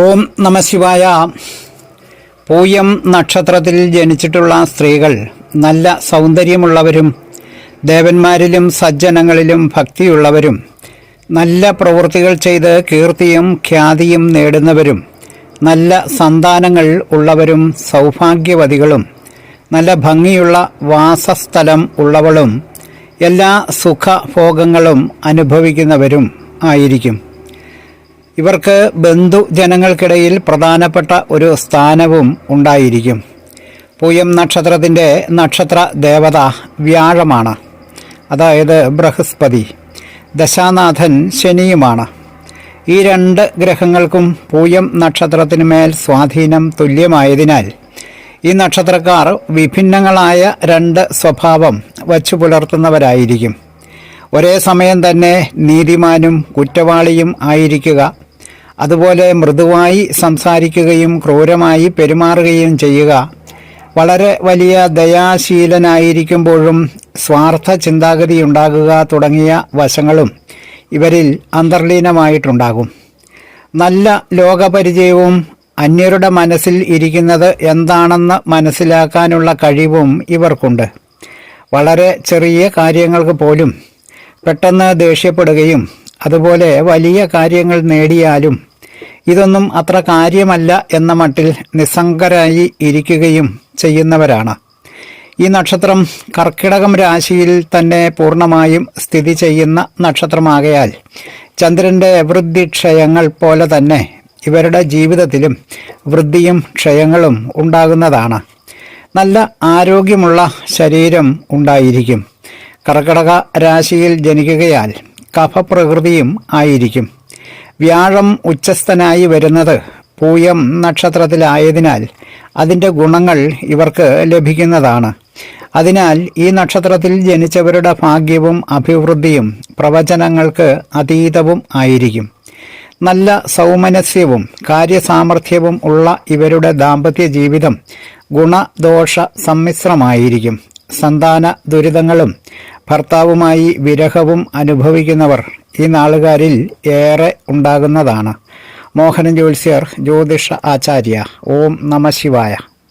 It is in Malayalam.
ഓം നമശിവായ പൂയം നക്ഷത്രത്തിൽ ജനിച്ചിട്ടുള്ള സ്ത്രീകൾ നല്ല സൗന്ദര്യമുള്ളവരും ദേവന്മാരിലും സജ്ജനങ്ങളിലും ഭക്തിയുള്ളവരും നല്ല പ്രവൃത്തികൾ ചെയ്ത് കീർത്തിയും ഖ്യാതിയും നേടുന്നവരും നല്ല സന്താനങ്ങൾ ഉള്ളവരും സൗഭാഗ്യവതികളും നല്ല ഭംഗിയുള്ള വാസസ്ഥലം ഉള്ളവളും എല്ലാ സുഖഭോഗങ്ങളും അനുഭവിക്കുന്നവരും ആയിരിക്കും. ഇവർക്ക് ബന്ധുജനങ്ങൾക്കിടയിൽ പ്രധാനപ്പെട്ട ഒരു സ്ഥാനവും ഉണ്ടായിരിക്കും. പൂയം നക്ഷത്രത്തിന്റെ നക്ഷത്ര ദേവത വ്യാഴമാണ്. അതായത് ബൃഹസ്പതി. ദശാനാഥൻ ശനിയുമാണ്. ഈ രണ്ട് ഗ്രഹങ്ങൾക്കും പൂയം നക്ഷത്രത്തിനുമേൽ സ്വാധീനം തുല്യമായതിനാൽ ഈ നക്ഷത്രക്കാർ വിഭിന്നങ്ങളായ രണ്ട് സ്വഭാവം വച്ചു പുലർത്തുന്നവരായിരിക്കും. ഒരേ സമയം തന്നെ നീതിമാനും കുറ്റവാളിയും ആയിരിക്കുക അതുപോലെ മൃദുവായി സംസാരിക്കുകയും ക്രൂരമായി പെരുമാറുകയും ചെയ്യുക. വളരെ വലിയ ദയാശീലനായിരിക്കുമ്പോഴും സ്വാർത്ഥ ചിന്താഗതി ഉണ്ടാകുക തുടങ്ങിയ വശങ്ങളും ഇവരിൽ അന്തർലീനമായിട്ടുണ്ടാകും. നല്ല ലോകപരിചയവും അന്യരുടെ മനസ്സിൽ ഇരിക്കുന്നത് എന്താണെന്ന് മനസ്സിലാക്കാനുള്ള കഴിവും ഇവർക്കുണ്ട്. വളരെ ചെറിയ കാര്യങ്ങൾക്ക് പോലും പെട്ടെന്ന് ദേഷ്യപ്പെടുകയും അതുപോലെ വലിയ കാര്യങ്ങൾ നേടിയാലും ഇതൊന്നും അത്ര കാര്യമല്ല എന്ന മട്ടിൽ നിസ്സംഗരായി ഇരിക്കുകയും ചെയ്യുന്നവരാണ്. ഈ നക്ഷത്രം കർക്കിടകം രാശിയിൽ തന്നെ പൂർണമായും സ്ഥിതി ചെയ്യുന്ന നക്ഷത്രമാകയാൽ ചന്ദ്രന്റെ വൃദ്ധിക്ഷയങ്ങൾ പോലെ തന്നെ ഇവരുടെ ജീവിതത്തിലും വൃദ്ധിയും ക്ഷയങ്ങളും ഉണ്ടാകുന്നതാണ്. നല്ല ആരോഗ്യമുള്ള ശരീരം ഉണ്ടായിരിക്കും. കർക്കിടക രാശിയിൽ ജനിക്കുകയാൽ കഫപ്രകൃതിയും ആയിരിക്കും. വ്യാഴം ഉച്ചസ്ഥനായി വരുന്നത് പൂയം നക്ഷത്രത്തിലായതിനാൽ അതിന്റെ ഗുണങ്ങൾ ഇവർക്ക് ലഭിക്കുന്നതാണ്. അതിനാൽ ഈ നക്ഷത്രത്തിൽ ജനിച്ചവരുടെ ഭാഗ്യവും അഭിവൃദ്ധിയും പ്രവചനങ്ങൾക്ക് അതീതവും ആയിരിക്കും. നല്ല സൗമനസ്യവും കാര്യസാമർഥ്യവും ഉള്ള ഇവരുടെ ദാമ്പത്യ ജീവിതം ഗുണദോഷ സമ്മിശ്രമായിരിക്കും സന്താന ദുരിതങ്ങളും ഭർത്താവുമായി വിരഹവും അനുഭവിക്കുന്നവർ ഈ നാളുകാരിൽ ഏറെ ഉണ്ടാകുന്നതാണ്. മോഹനൻ ജ്യോത്സ്യർ ജ്യോതിഷ ആചാര്യ. ഓം നമ ശിവായ.